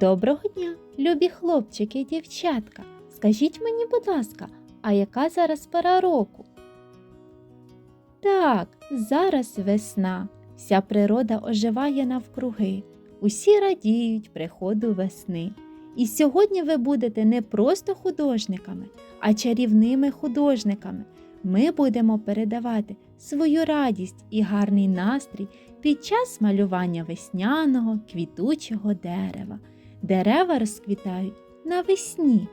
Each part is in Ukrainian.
Доброго дня, любі хлопчики і дівчатка. Скажіть мені, будь ласка, а яка зараз пора року? Так, зараз весна. Вся природа оживає навкруги. Усі радіють приходу весни. І сьогодні ви будете не просто художниками, а чарівними художниками. Ми будемо передавати свою радість і гарний настрій під час малювання весняного квітучого дерева. Дерева розквітають навесні.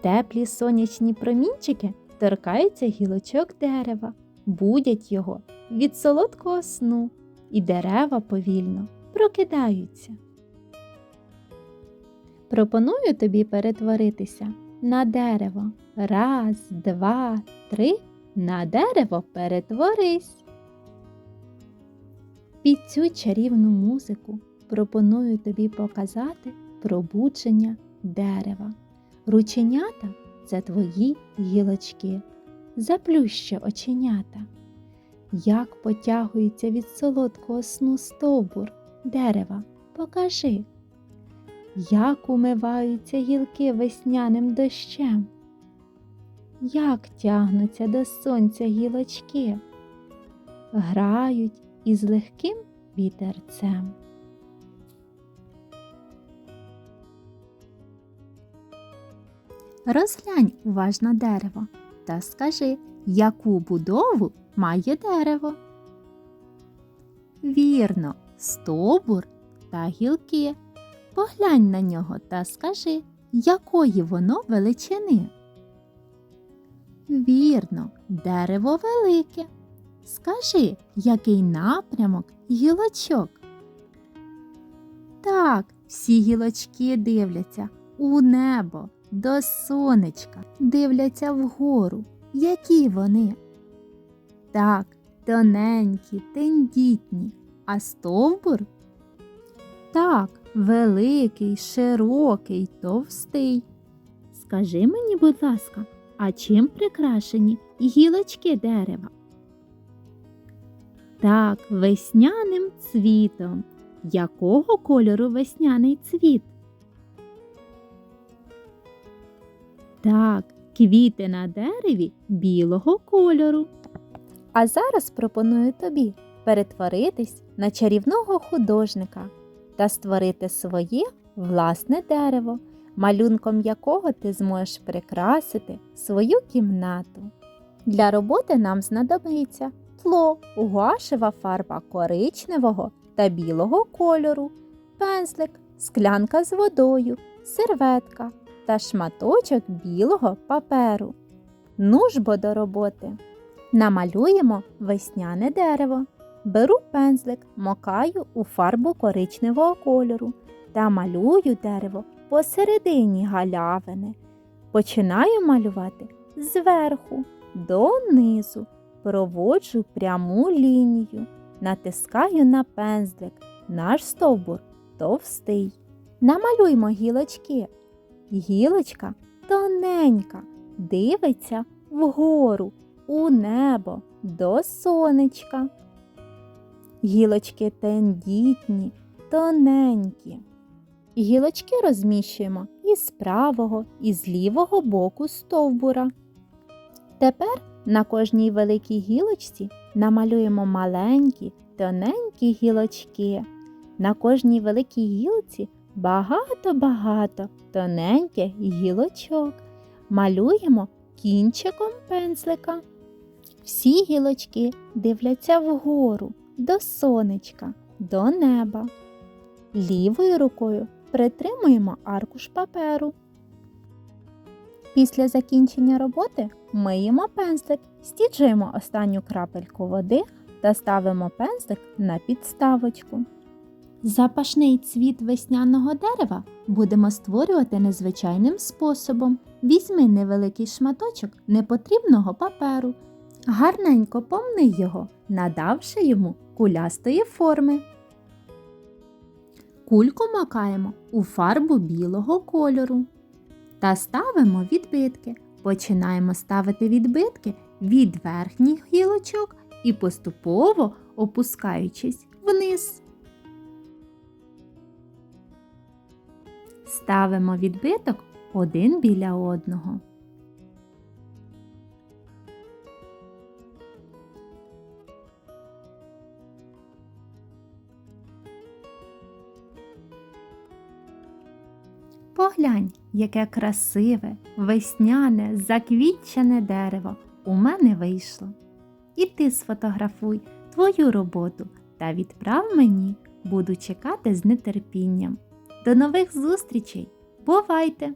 Теплі сонячні промінчики торкаються гілочок дерева, будять його від солодкого сну, і дерева повільно прокидаються. Пропоную тобі перетворитися на дерево. Раз, два, три. На дерево перетворись. Під цю чарівну музику пропоную тобі показати пробудження дерева. Рученята це твої гілочки. Заплющи оченята. Як потягується від солодкого сну стовбур дерева, покажи. Як умиваються гілки весняним дощем. Як тягнуться до сонця гілочки, грають із легким вітерцем. Розглянь уважно дерево та скажи, яку будову має дерево. Вірно, стовбур та гілки. Поглянь на нього та скажи, якої воно величини. Вірно, дерево велике. Скажи, який напрямок гілочок? Так, всі гілочки дивляться у небо, до сонечка, дивляться вгору. Які вони? Так, тоненькі, тендітні, а стовбур? Так, великий, широкий, товстий. Скажи мені, будь ласка, а чим прикрашені гілочки дерева? Так, весняним цвітом. Якого кольору весняний цвіт? Так, квіти на дереві білого кольору. А зараз пропоную тобі перетворитись на чарівного художника та створити своє власне дерево, малюнком якого ти зможеш прикрасити свою кімнату. Для роботи нам знадобиться тло, гуашева фарба коричневого та білого кольору, пензлик, склянка з водою, серветка та шматочок білого паперу. Ну ж бо до роботи. Намалюємо весняне дерево. Беру пензлик, мокаю у фарбу коричневого кольору та малюю дерево посередині галявини. Починаю малювати зверху донизу, проводжу пряму лінію, натискаю на пензлик, наш стовбур товстий. Намалюймо гілочки. Гілочка тоненька, дивиться вгору, у небо, до сонечка. Гілочки тендітні, тоненькі. Гілочки розміщуємо із правого і з лівого боку стовбура. Тепер на кожній великій гілочці намалюємо маленькі, тоненькі гілочки. На кожній великій гілці багато-багато тоненьких гілочок. Малюємо кінчиком пензлика. Всі гілочки дивляться вгору, до сонечка, до неба. Лівою рукою притримуємо аркуш паперу. Після закінчення роботи миємо пензлик, стіджуємо останню крапельку води та ставимо пензлик на підставочку. Запашний цвіт весняного дерева будемо створювати незвичайним способом. Візьми невеликий шматочок непотрібного паперу, гарненько помни його, надавши йому кулястої форми. Кульку макаємо у фарбу білого кольору та ставимо відбитки. Починаємо ставити відбитки від верхніх гілочок і поступово опускаючись вниз. Ставимо відбиток один біля одного. Поглянь, яке красиве, весняне, заквітчене дерево у мене вийшло. І ти сфотографуй твою роботу та відправ мені, буду чекати з нетерпінням. До нових зустрічей! Бувайте!